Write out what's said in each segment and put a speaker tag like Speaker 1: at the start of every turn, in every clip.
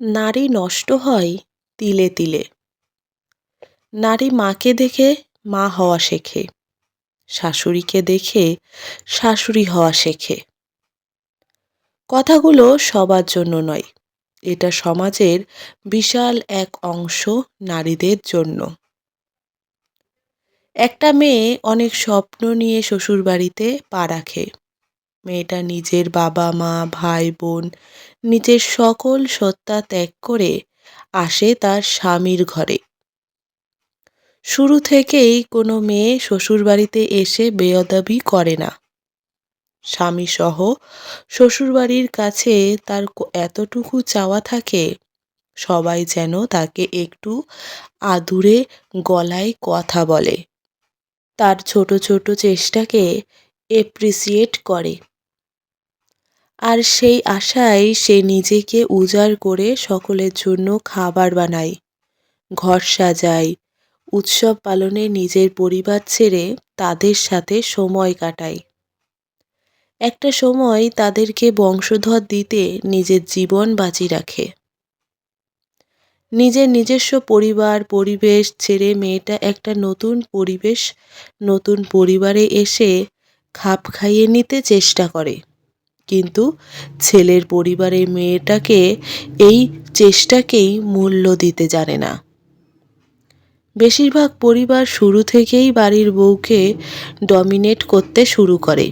Speaker 1: নারী নষ্ট হয় তিলে তিলে। নারী মাকে দেখে, মা হওয়া শেখে। শাশুড়িকে দেখে, শাশুড়ি হওয়া শেখে। কথাগুলো সবার জন্য নয়, এটা সমাজের বিশাল এক অংশ নারীদের জন্য। একটা মেয়ে অনেক স্বপ্ন নিয়ে শ্বশুরবাড়িতে পা রাখে। মেয়েটা নিজের বাবা মা ভাই বোন নিজের সকল সত্তা ত্যাগ করে আসে তার স্বামীর ঘরে। শুরু থেকেই কোনো মেয়ে শ্বশুরবাড়িতে এসে বেয়দাবি করে না। স্বামীসহ শ্বশুরবাড়ির কাছে তার এতটুকু চাওয়া থাকে, সবাই যেন তাকে একটু আদুরে গলায় কথা বলে। তার ছোট ছোট চেষ্টাকে এপ্রিসিয়েট করে। আর সেই আশায় সে নিজেকে উজাড় করে সকলের জন্য খাবার বানায়। ঘর সাজায়। উৎসব পালনে নিজের পরিবার ছেড়ে তাদের সাথে সময় কাটায়। একটা সময় তাদেরকে বংশধর দিতে নিজের জীবন বাজি রাখে। নিজের নিজস্ব পরিবার, পরিবেশ ছেড়ে মেয়েটা একটা নতুন পরিবেশ, নতুন পরিবারে এসে খাপ খাইয়ে নিতে চেষ্টা করে। কিন্তু ছেলের পরিবারের মেয়েটাকে এই চেষ্টাকেই মূল্য দিতে জানে না। বেশিরভাগ পরিবার শুরু থেকেই বাড়ির বউকে ডমিনেট করতে শুরু করে।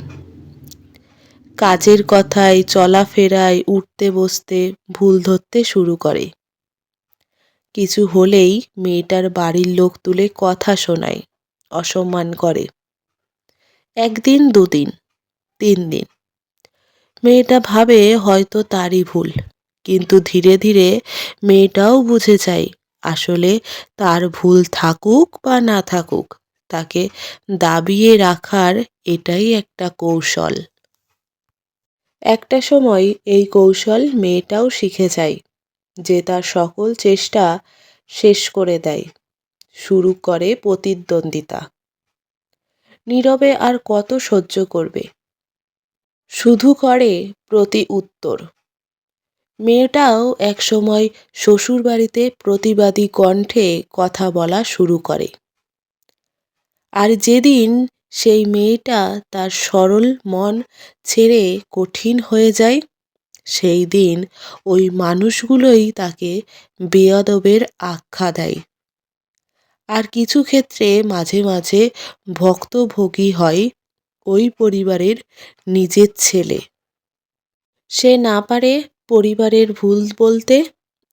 Speaker 1: কাজের কথায়, চলাফেরায়, উঠতে বসতে ভুল ধরতে শুরু করে। কিছু হলেই মেয়েটার বাড়ির লোক তুলে কথা শোনায়, অসম্মান করে। একদিন, দুদিন, তিন দিন। মেয়েটা ভাবে হয়তো তারই ভুল। কিন্তু ধীরে ধীরে মেয়েটাও বুঝে যায়, আসলে তার ভুল থাকুক বা না থাকুক, তাকে দাবিয়ে রাখার এটাই একটা কৌশল। একটা সময় এই কৌশল মেয়েটাও শিখে যায়, যে তার সকল চেষ্টা শেষ করে দেয়, শুরু করে প্রতিদ্বন্দ্বিতা। নীরবে আর কত সহ্য করবে? শুধু করে প্রতি উত্তর। মেয়েটাও একসময় শ্বশুরবাড়িতে প্রতিবাদী কণ্ঠে কথা বলা শুরু করে। আর যেদিন সেই মেয়েটা তার সরল মন ছেড়ে কঠিন হয়ে যায়, সেই দিন ওই মানুষগুলোই তাকে বেয়াদবের আখ্যা দেয়। আর কিছু ক্ষেত্রে মাঝে মাঝে ভক্তভোগী হয় ওই পরিবারের নিজের ছেলে। সে না পারে পরিবারের ভুল বলতে,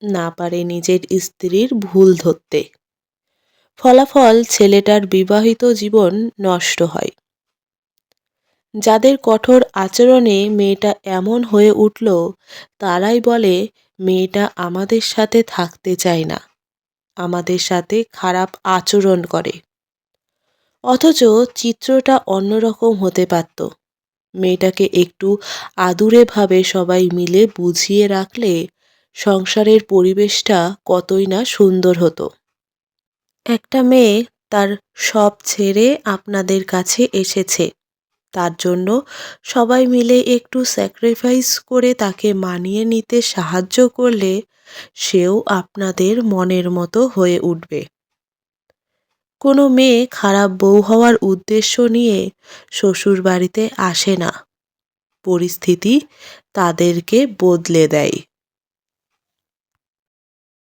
Speaker 1: না পারে নিজের স্ত্রীর ভুল ধরতে। ফলাফল ছেলেটার বিবাহিত জীবন নষ্ট হয়। যাদের কঠোর আচরণে মেয়েটা এমন হয়ে উঠল, তারাই বলে, মেয়েটা আমাদের সাথে থাকতে চায় না। আমাদের সাথে খারাপ আচরণ করে। অথচ চিত্রটা অন্যরকম হতে পারত। মেয়েটাকে একটু আদুরেভাবে সবাই মিলে বুঝিয়ে রাখলে সংসারের পরিবেশটা কতই না সুন্দর হতো। একটা মেয়ে তার সব ছেড়ে আপনাদের কাছে এসেছে। তার জন্য সবাই মিলে একটু স্যাক্রিফাইস করে তাকে মানিয়ে নিতে সাহায্য করলে সেও আপনাদের মনের মতো হয়ে উঠবে। কোনো মেয়ে খারাপ বউ হওয়ার উদ্দেশ্য নিয়ে শ্বশুর বাড়িতে আসে না। পরিস্থিতি তাদেরকে বদলে দেয়।